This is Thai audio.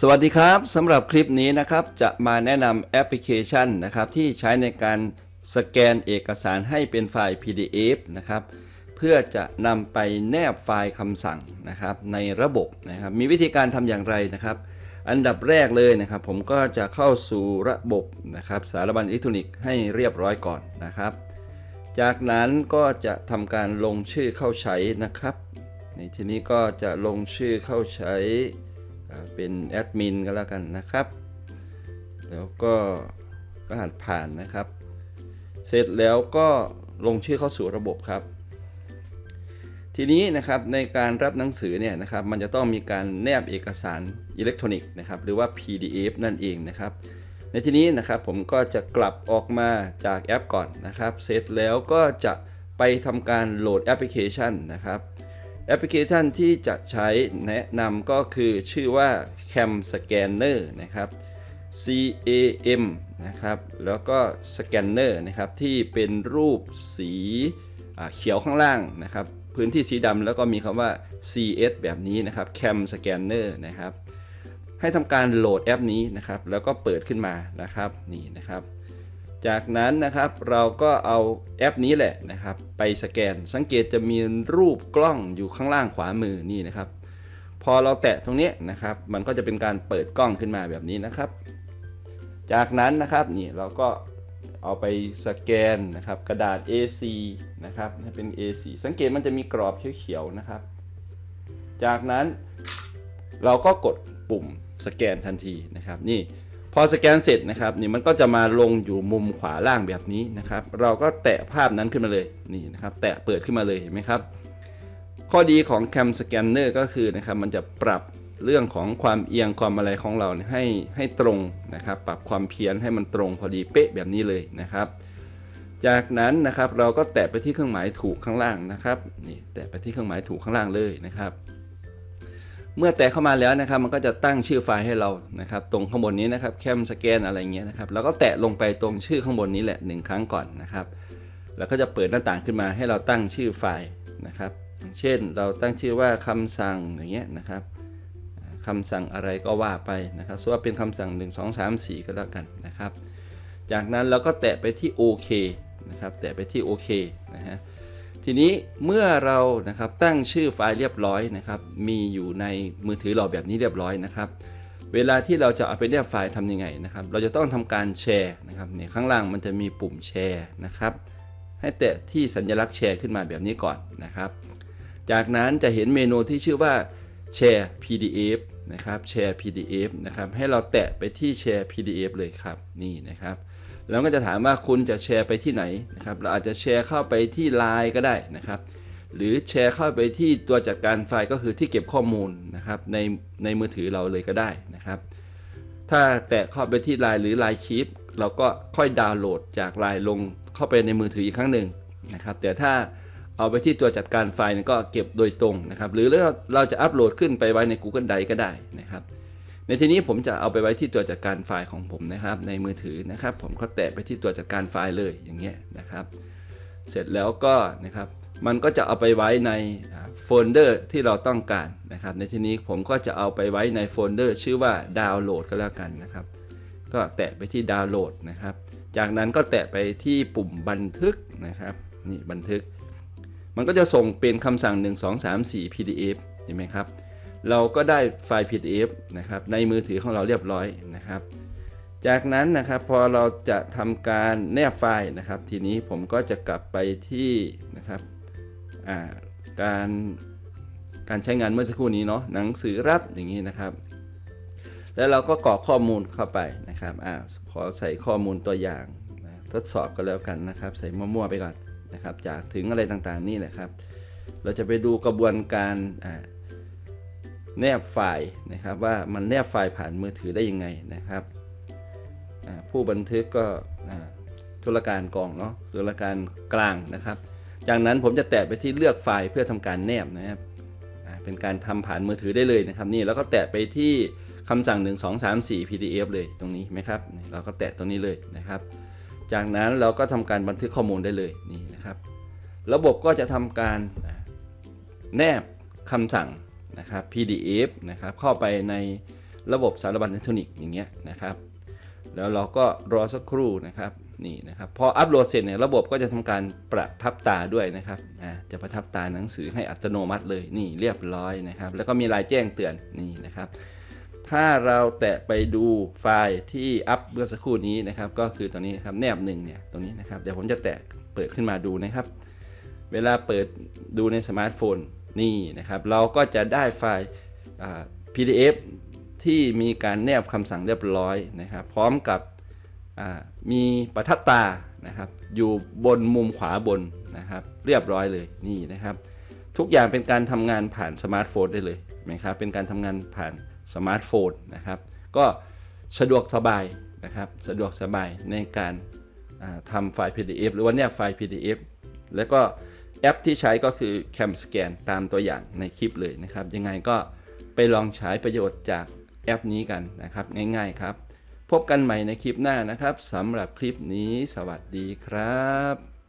สวัสดีครับสำหรับคลิปนี้นะครับจะมาแนะนำแอปพลิเคชันนะครับที่ใช้ในการสแกนเอกสารให้เป็นไฟล์ PDF นะครับเพื่อจะนำไปแนบไฟล์คำสั่งนะครับในระบบนะครับมีวิธีการทำอย่างไรนะครับ อันดับแรกเลยนะครับ ผมก็จะเข้าสู่ระบบนะครับสารบัญอิเล็กทรอนิกส์ให้เรียบร้อยก่อนนะครับ จากนั้นก็จะทำการลงชื่อเข้าใช้นะครับในทีนี้ก็จะลงชื่อเข้าใช้ เป็นแอดมินก็แล้วกันนะครับ แล้วก็รหัสผ่านนะครับ เสร็จแล้วก็ลงชื่อเข้าสู่ระบบครับ ทีนี้นะครับในการรับหนังสือเนี่ยนะครับมันจะต้องมีการแนบเอกสารอิเล็กทรอนิกส์นะครับหรือว่า PDF นั่นเองนะครับในที่นี้นะครับผมก็จะกลับออกมาจากแอปก่อนนะครับ เสร็จแล้วก็จะไปทำการโหลดแอปพลิเคชันนะครับ แอปพลิเคชันที่จะใช้แนะนำก็คือชื่อว่า Cam Scanner นะครับ C A M นะครับ แล้วก็ Scanner นะครับ ที่เป็นรูปสีเขียวข้างล่างนะครับ พื้นที่สีดำแล้วก็มีคำว่า CS แบบนี้นะครับ Cam Scanner นะครับ ให้ทำการโหลดแอปนี้นะครับ แล้วก็เปิดขึ้นมานะครับ นี่นะครับ จากนั้นนะครับเราก็เอาแอปนี้แหละนะครับ ไปสแกนสังเกตจะมีรูปกล้องอยู่ข้างล่างขวามือนี่นะครับ พอเราแตะตรงนี้นะครับ มันก็จะเป็นการเปิดกล้องขึ้นมาแบบนี้นะครับ จากนั้นนะครับนี่เราก็เอาไปสแกนนะครับ กระดาษ A4 นะครับให้เป็น A4 สังเกตมันจะมีกรอบเขียวๆนะครับ จากนั้นเราก็กดปุ่มสแกนทันทีนะครับ นี่ พอสแกนเสร็จนะครับนี่มันก็จะมาลงอยู่มุมขวาล่างแบบนี้นะครับ เราก็แตะภาพนั้นขึ้นมาเลยนี่นะครับแตะเปิดขึ้นมาเลยเห็นไหมครับ ข้อดีของ Cam Scanner ก็คือนะครับมันจะปรับเรื่องของความเอียงความอะไรของเราให้ให้ตรงนะครับ ปรับความเพี้ยนให้มันตรงพอดีเป๊ะแบบนี้เลยนะครับ จากนั้นนะครับเราก็แตะไปที่เครื่องหมายถูกข้างล่างนะครับนี่แตะไปที่เครื่องหมายถูกข้างล่างเลยนะครับ เมื่อแตะเข้ามาแล้วนะครับ มันก็จะตั้งชื่อไฟล์ให้เรานะครับ ตรงข้างบนนี้นะครับแคมสแกนอะไรเงี้ยนะครับ แล้วก็แตะลงไปตรงชื่อข้างบนนี้แหละหนึ่งครั้งก่อนนะครับ แล้วก็จะเปิดหน้าต่างขึ้นมาให้เราตั้งชื่อไฟล์นะครับ เช่นเราตั้งชื่อว่าคำสั่งอย่างเงี้ยนะครับคำสั่งอะไรก็ว่าไปนะครับส่วนเป็นคำสั่ง 1 2 3 4 ก็แล้วกันนะครับ จากนั้นเราก็แตะไปที่โอเคนะครับ แตะไปที่โอเคนะฮะ ทีนี้เมื่อเรานะครับตั้งชื่อไฟล์เรียบร้อยนะครับ มีอยู่ในมือถือเราแบบนี้เรียบร้อยนะครับ เวลาที่เราจะเอาไปแนบไฟล์ทำยังไงนะครับ เราจะต้องทำการแชร์นะครับในข้างล่างมันจะมีปุ่มแชร์นะครับ ให้แตะที่สัญลักษณ์แชร์ขึ้นมาแบบนี้ก่อนนะครับ จากนั้นจะเห็นเมนูที่ชื่อว่าแชร์ PDF นะครับแชร์ PDF นะครับ ให้เราแตะไปที่แชร์ PDF เลยครับ นี่นะครับ แล้วก็จะถามว่าคุณจะแชร์ไปที่ไหนนะครับ เราอาจจะแชร์เข้าไปที่ Line ก็ได้นะครับ หรือแชร์เข้าไปที่ตัวจัดการไฟล์ก็คือที่เก็บข้อมูลนะครับในในมือถือเราเลยก็ได้นะครับ ถ้าแตะเข้าไปที่ Line หรือ Line Keep เราก็ค่อยดาวน์โหลดจาก Line ลงเข้าไปในมือถืออีกครั้งหนึ่งนะครับ แต่ถ้าเอาไปที่ตัวจัดการไฟล์ก็เก็บโดยตรงนะครับ หรือเราเราจะอัปโหลดขึ้นไปไว้ใน Google Drive ก็ได้นะครับ ในทีนี้ผมจะเอาไปไว้ที่ตัวจัดการไฟล์ของผมนะครับ ในมือถือนะครับ ผมก็แตะไปที่ตัวจัดการไฟล์เลยอย่างเงี้ยนะครับ เสร็จแล้วก็นะครับมันก็จะเอาไปไว้ในโฟลเดอร์ที่เราต้องการนะครับ ในที่นี้ผมก็จะเอาไปไว้ในโฟลเดอร์ชื่อว่าดาวน์โหลดก็แล้วกันนะครับ ก็แตะไปที่ดาวน์โหลดนะครับ จากนั้นก็แตะไปที่ปุ่มบันทึกนะครับนี่บันทึก มันก็จะส่งเป็นคำสั่ง 1 2 3 4 PDF เห็นไหมครับ เราก็ได้ไฟล์ PDF นะครับในมือถือของเราเรียบร้อยนะครับ จากนั้นนะครับพอเราจะทำการแนบไฟล์นะครับ ทีนี้ผมก็จะกลับไปที่นะครับการการใช้งานเมื่อสักครู่นี้เนาะหนังสือรับอย่างนี้นะครับ แล้วเราก็กรอกข้อมูลเข้าไปนะครับอ่าพอใส่ข้อมูลตัวอย่างนะทดสอบก็แล้วกันนะครับ ใส่มั่วๆไปก่อนนะครับ จากถึงอะไรต่างๆนี่แหละครับ เราจะไปดูกระบวนการอ่า แนบไฟล์นะครับว่ามันแนบไฟล์ผ่านมือถือได้ยังไงนะครับผู้บันทึกก็ธุรการกองเนาะธุรการกลางนะครับ จากนั้นผมจะแตะไปที่เลือกไฟล์เพื่อทำการแนบนะครับเป็นการทำผ่านมือถือได้เลยนะครับนี่แล้วก็แตะไปที่คำสั่ง 1 2 3 4 PDF เลยตรงนี้ไหมครับเราก็แตะตรงนี้เลยนะครับ จากนั้นเราก็ทำการบันทึกข้อมูลได้เลยนี่นะครับ ระบบก็จะทำการแนบคำสั่ง นะครับ PDF นะครับเข้าไปในระบบสารบัญอิเล็กทรอนิกส์อย่างเงี้ยนะครับ แล้วเราก็รอสักครู่นะครับนี่นะครับพออัปโหลดเสร็จเนี่ยระบบก็จะทำการประทับตาด้วยนะครับอ่าจะประทับตาหนังสือให้อัตโนมัติเลยนี่เรียบร้อยนะครับ แล้วก็มีรายแจ้งเตือนนี่นะครับ ถ้าเราแตะไปดูไฟล์ที่อัพเมื่อสักครู่นี้นะครับ ก็คือตัวนี้นะครับแนบหนึ่งเนี่ยตรงนี้นะครับเดี๋ยวผมจะแตะเปิดขึ้นมาดูนะครับ เวลาเปิดดูในสมาร์ทโฟน นี่นะครับ เราก็จะได้ไฟล์ PDF ที่มีการแนบคำสั่งเรียบร้อยนะครับ พร้อมกับมีประทับตานะครับ อยู่บนมุมขวาบนนะครับ เรียบร้อยเลยนี่นะครับ ทุกอย่างเป็นการทำงานผ่านสมาร์ทโฟนได้เลยนะครับเป็นการทำงานผ่านสมาร์ทโฟนนะครับ ก็สะดวกสบายนะครับ สะดวกสบายในการทำไฟล์ PDF หรือว่าแนบไฟล์ PDF แล้วก็ แอปที่ใช้ก็คือ Cam Scan ตามตัวอย่างในคลิปเลยนะครับ ยังไงก็ไปลองใช้ประโยชน์จากแอปนี้กันนะครับ ง่ายๆครับ พบกันใหม่ในคลิปหน้านะครับสำหรับคลิปนี้ สวัสดีครับ